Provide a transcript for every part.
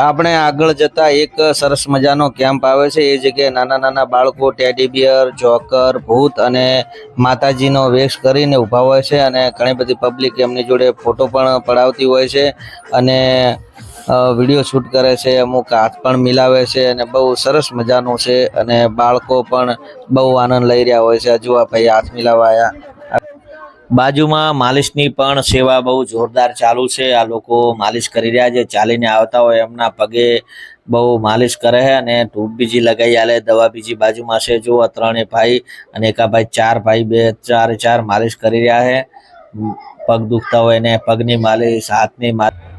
આપણે આગળ જતા એક સરસ મજાનો કેમ્પ આવે છે. એ જગ્યાએ નાના નાના બાળકો ટેડી બિયર જોકર ભૂત અને માતાજીનો વેશ કરીને ઊભા હોય છે અને ઘણી બધી પબ્લિક એમની જોડે ફોટો પણ પડાવતી હોય છે અને વીડિયો શૂટ કરે છે, અમુક હાથ પણ મિલાવે છે અને બહુ સરસ મજાનું છે અને બાળકો પણ બહુ આનંદ લઈ રહ્યા હોય છે. હજુ આ ભાઈ હાથ મિલાવા આવ્યા બાજુમાં માલિશની પણ સેવા બહુ જોરદાર ચાલુ છે. આ લોકો માલિશ કરી રહ્યા છે. ચાલીને આવતા હોય એમના પગે બહુ માલિશ કરે છે અને ટૂબ બીજી લગાવી આલે. દવા બીજી બાજુમાં છે. જો ત્રણે ભાઈ અને એકા ભાઈ, ચાર ભાઈ, બે, ચાર ચાર માલિશ કરી રહ્યા છે. પગ દુખતા હોય ને પગની માલિશ, હાથની માલિશ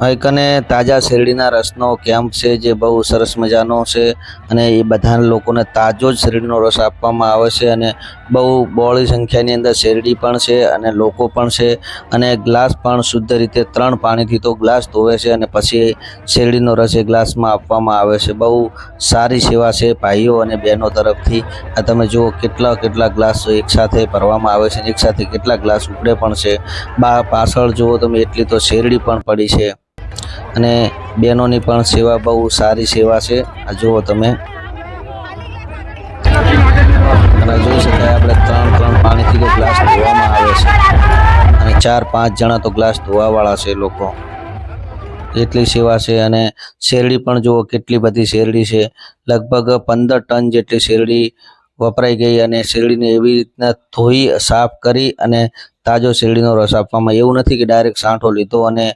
અને તાજા શેરડીના રસનો કેમ્પ છે જે બહુ સરસ મજાનો છે અને એ બધા લોકોને તાજો જ શેરડીનો રસ આપવામાં આવે છે અને બહુ બહોળી સંખ્યાની અંદર શેરડી પણ છે અને લોકો પણ છે અને ગ્લાસ પણ શુદ્ધ રીતે ત્રણ પાણીથી તો ગ્લાસ ધોવે છે અને પછી શેરડીનો રસ એ ગ્લાસમાં આપવામાં આવે છે. બહુ સારી સેવા છે ભાઈઓ અને બહેનો તરફથી. આ તમે જુઓ કેટલા કેટલા ગ્લાસ એકસાથે ભરવામાં આવે છે એકસાથે કેટલા ગ્લાસ ઉપડે પણ છે. બા પાછળ જુઓ તમે એટલી તો શેરડી પણ પડી છે અને બહેનોની પણ સેવા બહુ સારી સેવા છે. આ જુઓ તમે. અને જોઈ શકાય આપણે ત્રણ ત્રણ પાણીથી ગ્લાસ ધોવામાં આવે છે. અને ચાર, પાંચ જણા તો ગ્લાસ ધોવાવાળા છે લોકો. એટલી સેવા છે અને શેરડી પણ જુઓ કેટલી બધી શેરડી છે. લગભગ પંદર ટન જેટલી શેરડી વપરાઈ ગઈ અને શેરડીને એવી રીતના ધોઈ, સાફ કરી અને તાજો શેરડીનો રસ આપવામાં એવું નથી કે ડાયરેક્ટ સાંઠો લીધો અને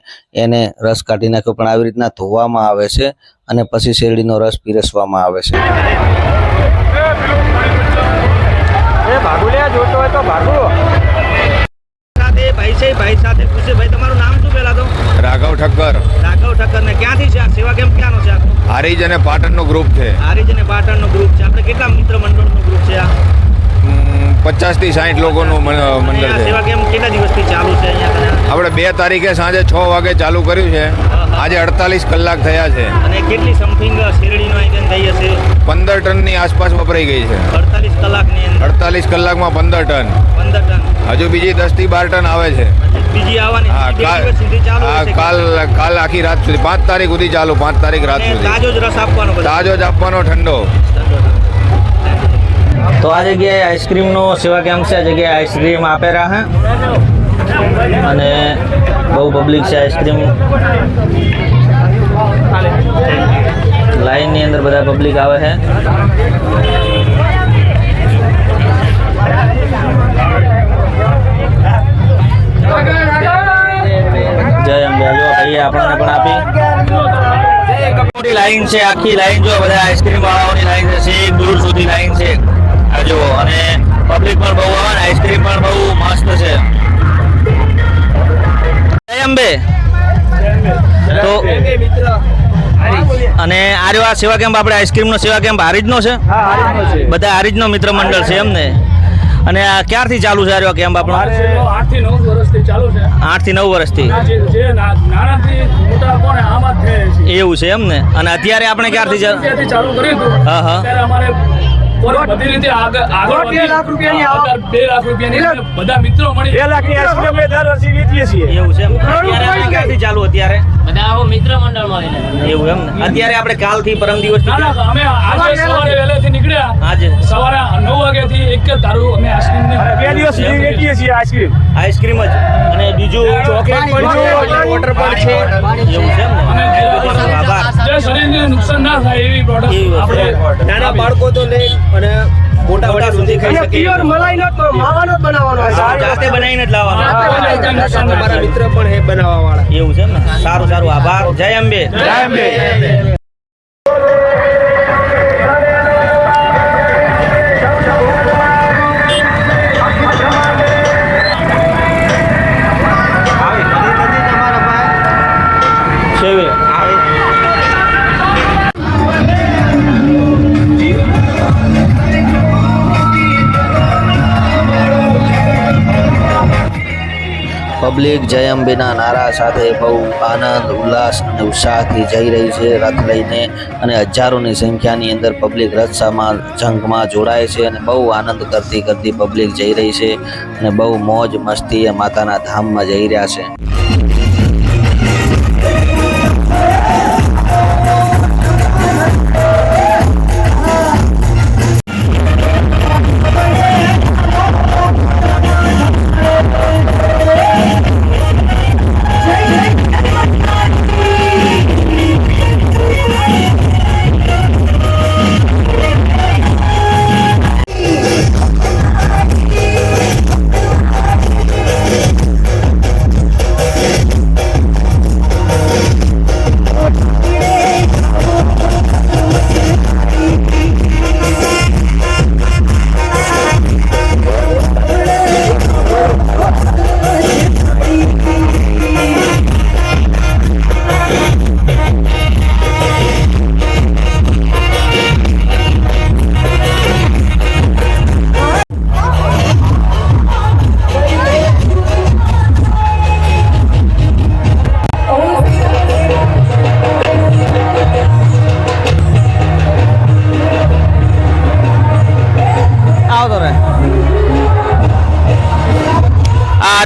એને રસ કાઢી નાખ્યો, પણ આવી રીતના ધોવામાં આવે છે અને પછી શેરડીનો રસ પીરસવામાં આવે છે. એ ભાગુ લે જોતો હોય તો ભાગુ. સાથે ભાઈ છે ભાઈ સાથે પૂછે ભાઈ તમારું નામ શું પહેલા તો? રાઘવ ઠક્કર. રાઘવ ઠક્કર ને ક્યાંથી છે આ? સેવા કેમ ક્યાંનો છે આ? હારીજ અને પાટણનો ગ્રુપ છે. આરીજ અને પાટણનો ગ્રુપ છે. આપણે કેટલા મિત્ર મંડળનો ગ્રુપ છે આ? પચાસથી સાઠ લોકોનું મંડળ છે. સેવા કેમ કેટલા દિવસથી ચાલુ છે અહીંયા? આપણે બે તારીખે સાંજે છ વાગે ચાલુ કર્યું છે. આજે અડતાલીસ કલાક થયા છે. અને કેટલી સમથિંગ શેરડીનું આયોજન થઈ હશે? પંદર ટનની આસપાસ વપરાઈ ગઈ છે. અડતાલીસ કલાકની અડતાલીસ કલાકમાં પંદર ટન. પંદર ટન. હજુ બીજી દસથી બાર ટન આવે છે. બીજી આવવાની હા કાલ સુધી ચાલુ કાલ કાલ આખી રાત સુધી. પાંચ તારીખ સુધી ચાલુ પાંચ તારીખ રાત સુધી. તાજો જ રસ આપવાનો તાજો જ આપવાનો ઠંડો. તો આ જગ્યાએ આઈસ્ક્રીમનો સેવા કેમ્પ છે. આ જગ્યાએ આઈસ્ક્રીમ આપેલા હે. અને બહુ પબ્લિક છે આઈસ્ક્રીમ. લાઈનની અંદર બધા પબ્લિક આવે છે. જય અંબે. જો ભાઈએ આપણને પણ આપી. લાઈન છે, આખી લાઈન જો બધા આઈસ્ક્રીમ વાળાઓની લાઈન છે છેક દૂર સુધી લાઈન છે. આ જુઓ, અને પબ્લિક પણ બહુ આવે ને, આઈસ્ક્રીમ પણ બહુ મસ્ત છે. જય અંબે. તો અને આ રહ્યો આ સેવા કેમ્પ આપણે આઈસ્ક્રીમનો સેવા કેમ્પ હારીજનો છે? બધા હારીજનો મિત્ર મંડળ છે એમ ને અને આ ક્યારથી ચાલુ છે આ રહ્યો કેમ્પ આપણો? આઠથી નવ વર્ષથી ના- એવું છે એમ ને અને અત્યારે આપણે ક્યારથી ચાલુ કર્યું હા, હા. બધી રીતે આગળ આગળ બે લાખ રૂપિયાની આવક. બે લાખ રૂપિયાની બધા મિત્રો મળી. બે લાખની આઈસ્ક્રીમ અમે દર વર્ષે વેચીએ છીએ. એવું છે ક્યારથી ચાલુ અત્યારે. બધા આવો મિત્ર મંડળ મળીને એવું એમ ને. અત્યારે આપણે કાલથી પરમ દિવસ ના ના અમે આજે સવારે વહેલેથી નીકળ્યા. આજે. સવારે નવ વાગ્યાથી એક જ તારું અમે આઈસ્ક્રીમ બે દિવસ સુધી વેચીએ છીએ આઈસ્ક્રીમ. આઈસ્ક્રીમ જ. અને બીજું ચોકલેટ પણ છે વોટર પણ છે એવું છે એમ ને. આભાર. જે શરીરને નુકસાન ના થાય એવી પ્રોડક્ટ આપણે નાના બાળકો તો લે અને મોટા મોટા સુધી ખાઈ શકે પ્યોર મલાઈનો જ માવાનો બનાવવાનો હોય. જાતે બનાવીને જ લાવવાનો. મિત્ર પણ હે બનાવવા વાળા એવું છે એમ ને? સારું સારું. આભાર. જય અંબે. જય અંબે. પબ્લિક જય અંબેના નારા સાથે બહુ આનંદ, ઉલ્લાસ અને ઉત્સાહથી જઈ રહી છે. રથ લઈને અને હજારોની સંખ્યાની અંદર પબ્લિક રથસામાં, જંગમાં જોડાય છે અને બહુ આનંદ કરતી કરતી પબ્લિક જઈ રહી છે અને બહુ મોજ મસ્તી માતાના ધામમાં જઈ રહ્યા છે.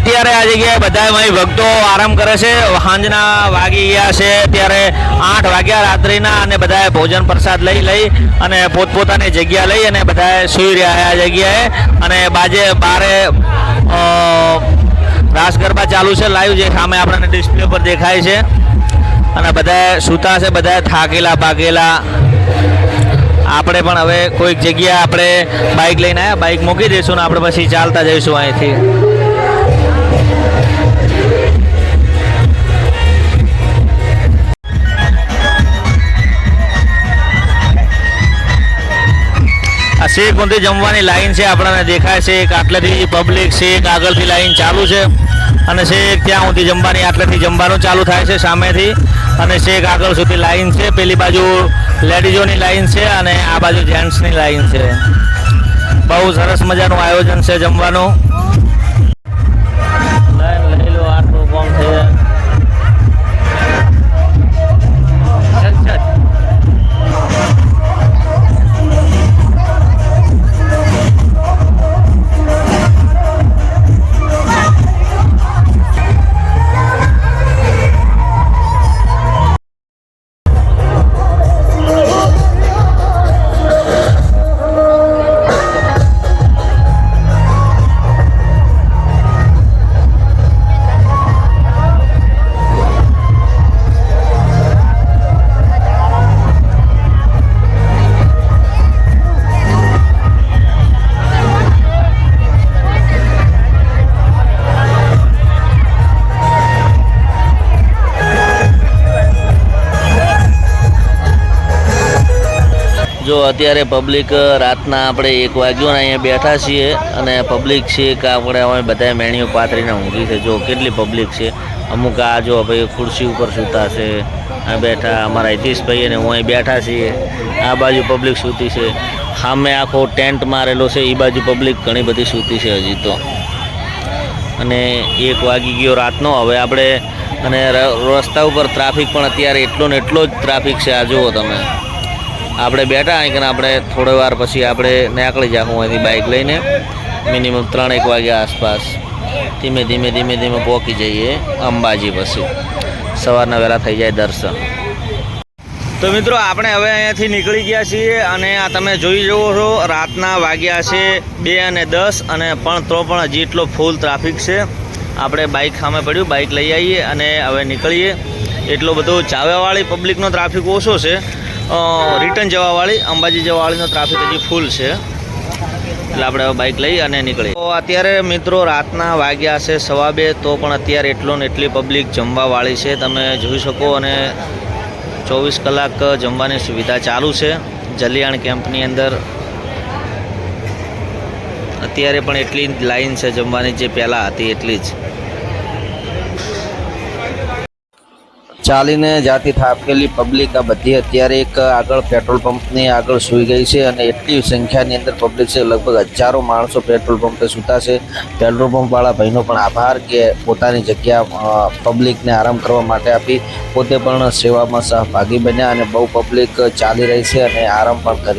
અત્યારે આ જગ્યાએ બધા અહીં ભક્તો આરામ કરે છે. સાંજના વાગી ગયા છે ત્યારે આઠ વાગ્યા રાત્રિના અને બધાએ ભોજન પ્રસાદ લઈ લઈ અને પોતપોતાની જગ્યા લઈ અને બધાએ સૂઈ રહ્યા આ જગ્યાએ. અને બાજે બારે રાસ ગરબા ચાલુ છે લાઈવ જે સામે આપણને ડિસ્પ્લે પર દેખાય છે. અને બધા સૂતા છે બધા થાકેલા પાકેલા આપણે પણ હવે કોઈક જગ્યાએ આપણે બાઇક લઈને આવ્યા બાઇક મૂકી દઈશું ને આપણે પછી ચાલતા જઈશું અહીંથી. શેખ ઊંધી જમવાની લાઈન છે, આપણને દેખાય છે, એક આટલેથી પબ્લિક એક આગળથી લાઈન ચાલુ છે. અને છેક ત્યાં સુધી જમવાની, આટલેથી જમવાનું ચાલુ થાય છે સામેથી. અને શેખ આગળ સુધી લાઈન છે, પેલી બાજુ લેડીઝોની લાઈન છે અને આ બાજુ જેન્ટ્સની લાઈન છે. બહુ સરસ મજાનું આયોજન છે જમવાનું. જો અત્યારે પબ્લિક રાતના આપણે એક વાગ્યો અહીંયા બેઠા છીએ અને પબ્લિક છે કે આપણે અમે બધા મેણીઓ પાથરીને ઊંઘી છે. જો કેટલી પબ્લિક છે? અમુક આ જો ભાઈ ખુરશી ઉપર સૂતા છે, આ બેઠા અમારા હિતેશભાઈ અને હું અહીં બેઠા છીએ, આ બાજુ પબ્લિક સૂતી છે. સામે આખો ટેન્ટ મારેલો છે એ બાજુ પબ્લિક ઘણી બધી સૂતી છે હજી તો. અને એક વાગી ગયો રાતનો, હવે આપણે અને રસ્તા ઉપર ટ્રાફિક પણ અત્યારે એટલો ને એટલો જ ટ્રાફિક છે, આ જુઓ તમે. આપણે બેઠા અહીં આપણે થોડી વાર પછી આપણે નીકળી જાઉં અહીંથી બાઇક લઈને. મિનિમમ ત્રણ એક વાગ્યા આસપાસ. ધીમે ધીમે ધીમે ધીમે પહોંચી જઈએ અંબાજી પછી. સવારના વહેલા થઈ જાય દર્શન. તો મિત્રો, આપણે હવે અહીંયાથી નીકળી ગયા છીએ અને આ તમે જોઈ જુઓ છો, રાતના વાગ્યા છે બે અને દસ અને પણ તો પણ હજી એટલો ફૂલ ટ્રાફિક છે. આપણે બાઇક સામે પડ્યું બાઇક લઈ આવીએ અને હવે નીકળીએ. એટલો બધો ચાવ્યાવાળી પબ્લિકનો ટ્રાફિક ઓછો છે. રિટર્ન જવાવાળી અંબાજી જવાવાળીનો ટ્રાફિક હજી ફૂલ છે. એટલે આપણે બાઇક લઈ અને નીકળીએ. તો અત્યારે મિત્રો રાતના વાગ્યા છે સવા બે, તો પણ અત્યારે એટલો ને એટલી પબ્લિક જમવાવાળી છે. તમે જોઈ શકો અને ચોવીસ કલાક જમવાની સુવિધા ચાલુ છે. જલિયાણ કેમ્પની અંદર અત્યારે પણ એટલી લાઈન છે જમવાની જે પહેલાં હતી, એટલી જ. ચાલીને જાતિ થાપેલી પબ્લિક આ બધી અત્યારે એક આગળ પેટ્રોલ પંપની આગળ સૂઈ ગઈ છે અને એટલી સંખ્યાની અંદર પબ્લિક છે, લગભગ હજારો માણસો પેટ્રોલ પંપે સૂતા છે. પેટ્રોલ પંપવાળા ભાઈનો પણ આભાર કે પોતાની જગ્યા પબ્લિકને આરામ કરવા માટે આપી પોતે પણ સેવામાં સહભાગી બન્યા અને બહુ પબ્લિક ચાલી રહી છે અને આરામ પણ કરી